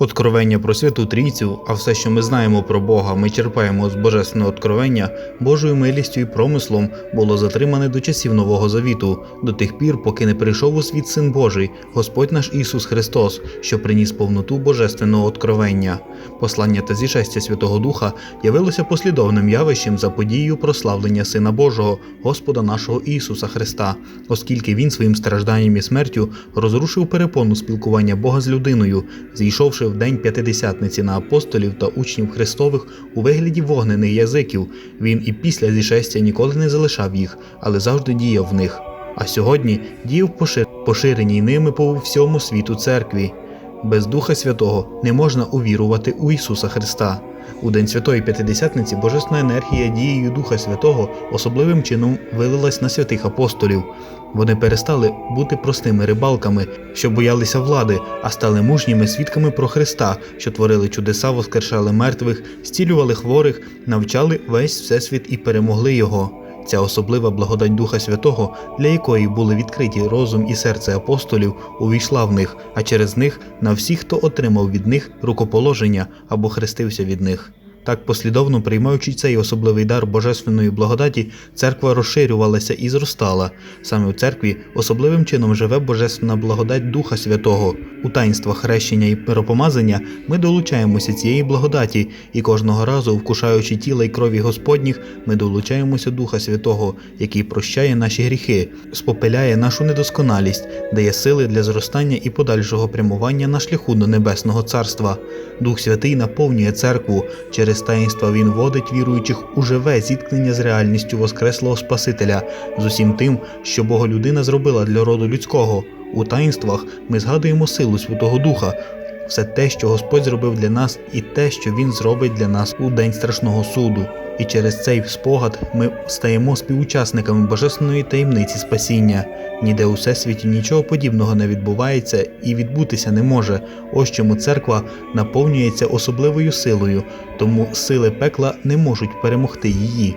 Откровення про Святу Трійцю, а все, що ми знаємо про Бога, ми черпаємо з божественного откровення, Божою милістю і промислом було затримане до часів Нового Завіту, до тих пір, поки не прийшов у світ Син Божий, Господь наш Ісус Христос, що приніс повноту божественного откровення. Послання та зішестя Святого Духа явилося послідовним явищем за подією прославлення Сина Божого, Господа нашого Ісуса Христа, оскільки Він своїм стражданням і смертю розрушив перепону спілкування Бога з людиною, зійшовши в день п'ятидесятниці на апостолів та учнів Христових у вигляді вогнених язиків. Він і після зішестя ніколи не залишав їх, але завжди діяв в них. А сьогодні діяв пошир... поширеній ними по всьому світу церкві. Без Духа Святого не можна увірувати у Ісуса Христа. У День Святої П'ятидесятниці Божественна енергія дією Духа Святого особливим чином вилилась на святих апостолів. Вони перестали бути простими рибалками, що боялися влади, а стали мужніми свідками про Христа, що творили чудеса, воскрешали мертвих, зцілювали хворих, навчали весь всесвіт і перемогли його. Ця особлива благодать Духа Святого, для якої були відкриті розум і серце апостолів, увійшла в них, а через них на всіх, хто отримав від них рукоположення або хрестився від них. Так, послідовно приймаючи цей особливий дар божественної благодаті, церква розширювалася і зростала. Саме в церкві особливим чином живе божественна благодать Духа Святого. У таїнствах хрещення і миропомазання ми долучаємося цієї благодаті, і кожного разу, вкушаючи тіла й крові Господніх, ми долучаємося Духа Святого, який прощає наші гріхи, спопиляє нашу недосконалість, дає сили для зростання і подальшого прямування на шляху до Небесного Царства. Дух Святий наповнює церкву. Через таїнства він водить віруючих у живе зіткнення з реальністю Воскреслого Спасителя, з усім тим, що Боголюдина зробила для роду людського. У таїнствах ми згадуємо силу Святого Духа, все те, що Господь зробив для нас, і те, що Він зробить для нас у день страшного суду. І через цей спогад ми стаємо співучасниками божественної таємниці спасіння. Ніде у всесвіті нічого подібного не відбувається і відбутися не може. Ось чому церква наповнюється особливою силою, тому сили пекла не можуть перемогти її.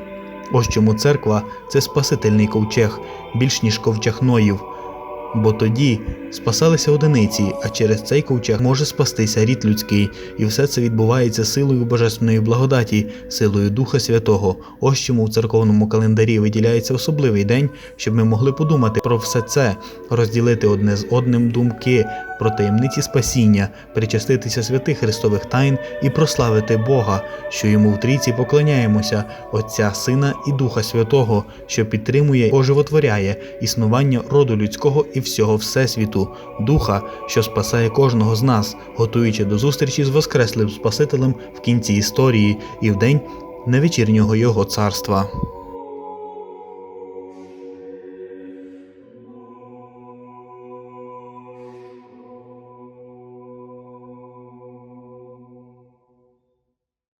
Ось чому церква це спасительний ковчег, більш ніж ковчег Ноїв. Бо тоді спасалися одиниці, а через цей ковчег може спастися рід людський, і все це відбувається силою божественної благодаті, силою Духа Святого. Ось чому в церковному календарі виділяється особливий день, щоб ми могли подумати про все це, розділити одне з одним думки про таємниці спасіння, причаститися святих Христових тайн і прославити Бога, що йому в трійці поклоняємося, Отця, Сина і Духа Святого, що підтримує, оживотворяє існування роду людського і всього Всесвіту, Духа, що спасає кожного з нас, готуючи до зустрічі з Воскреслим Спасителем в кінці історії і в день невечірнього Його царства.